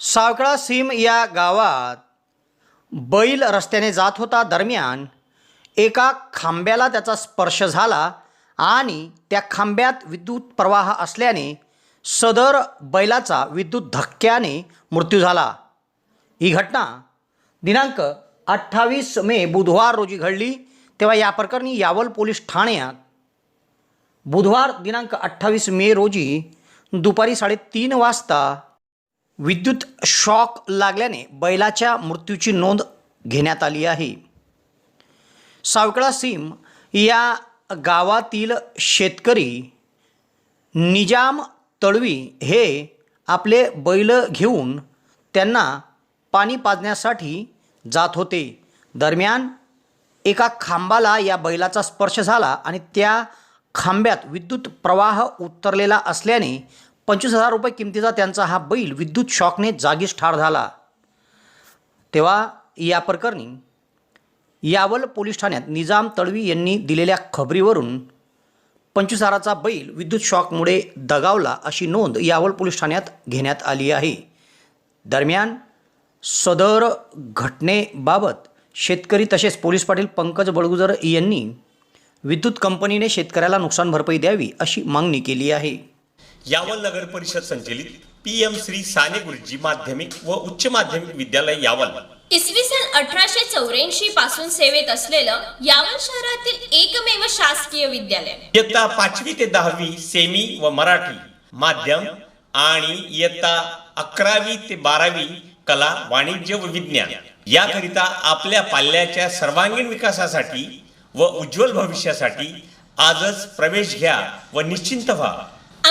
सावकळा SIM या गावात बैल रस्त्याने जात होता दरम्यान एका खांब्याला त्याचा स्पर्श झाला आणि त्या खांब्यात विद्युत प्रवाह असल्याने सदर बैलाचा विद्युत धक्क्याने मृत्यू झाला. ही घटना दिनांक अठ्ठावीस मे बुधवार रोजी घडली तेव्हा या प्रकरणी यावल पोलीस ठाण्यात. बुधवार दिनांक अठ्ठावीस मे रोजी दुपारी साडेतीन वाजता विद्युत शॉक लागल्याने बैलाच्या मृत्यूची नोंद घेण्यात आली आहे. सावकळा सीम या गावातील शेतकरी निजाम तळवी हे आपले बैल घेऊन त्यांना पाणी पाजण्यासाठी जात होते. दरम्यान एका खांबाला या बैलाचा स्पर्श झाला आणि त्या खांब्यात विद्युत प्रवाह उतरलेला असल्याने पंचवीस हजार रुपये किमतीचा त्यांचा हा बैल विद्युत शॉकने जागीच ठार झाला. तेव्हा या प्रकरणी यावल पोलीस ठाण्यात निजाम तळवी यांनी दिलेल्या खबरीवरून पंचवीस हजाराचा बैल विद्युत शॉकमुळे दगावला अशी नोंद यावल पोलीस ठाण्यात घेण्यात आली आहे. दरम्यान सदर घटनेबाबत शेतकरी तसेच पोलीस पाटील पंकज बळगुजर यांनी विद्युत कंपनीने शेतकऱ्याला नुकसान भरपाई द्यावी अशी मागणी केली आहे. यावल नगर परिषद संचलित पी एम श्री साने गुरुजी माध्यमिक व उच्च माध्यमिक विद्यालय यावल. इसवी सन अठराशे चौऱ्याऐंशी पासून सेवेत असलेलं यावल शहरातील एकमेव शासकीय विद्यालय. इयत्ता पाचवी ते दहावी सेमी व मराठी माध्यम आणि इयत्ता अकरावी ते बारावी कला वाणिज्य व विज्ञान. याकरिता आपल्या पाल्याच्या सर्वांगीण विकासासाठी व उज्ज्वल भविष्यासाठी आजच प्रवेश घ्या व निश्चिंत व्हा.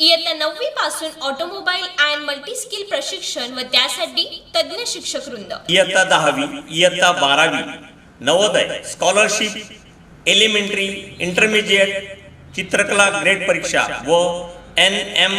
इयत्ता नववी पासून ऑटोमोबाईल अँड मल्टी स्किल प्रशिक्षण व त्यासाठी तज्ज्ञ शिक्षक वृंद. इयत्ता दहावी इयत्ता बारावी नवोदय स्कॉलरशिप एलिमेंटरी इंटरमिजिएट चित्रकला ग्रेड परीक्षा व N M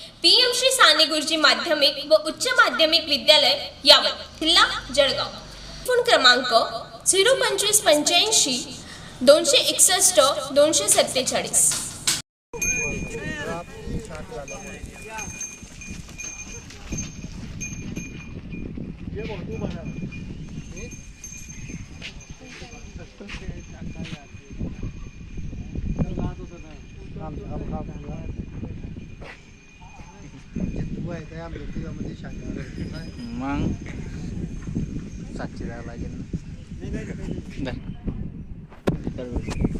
PM Shri Sane Guruji माध्यमिक व उच्च माध्यमिक विद्यालय यावत किल्ला जळगाव. फोन क्रमांक झिरो पंचवीस पंच्याऐंशी दोनशे एकसष्ट दोनशे सत्तेचाळीस. मग? सातशे द्यावं लागेल ना. तुम्ही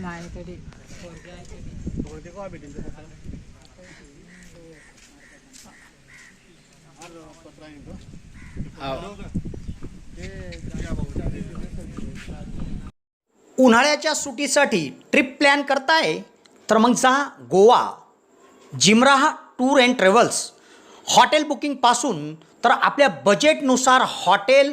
नाही का भेटेल ते उन्हाळ्याच्या सुटीसाठी ट्रिप प्लॅन करताय? तर मग जा Goa. Jimrah tour and travels. Hotel बुकिंगपासून तर आपल्या बजेटनुसार हॉटेल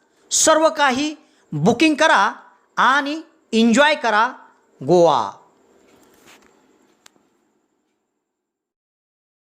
सर्व काही बुकिंग करा आणि एन्जॉय करा गोवा.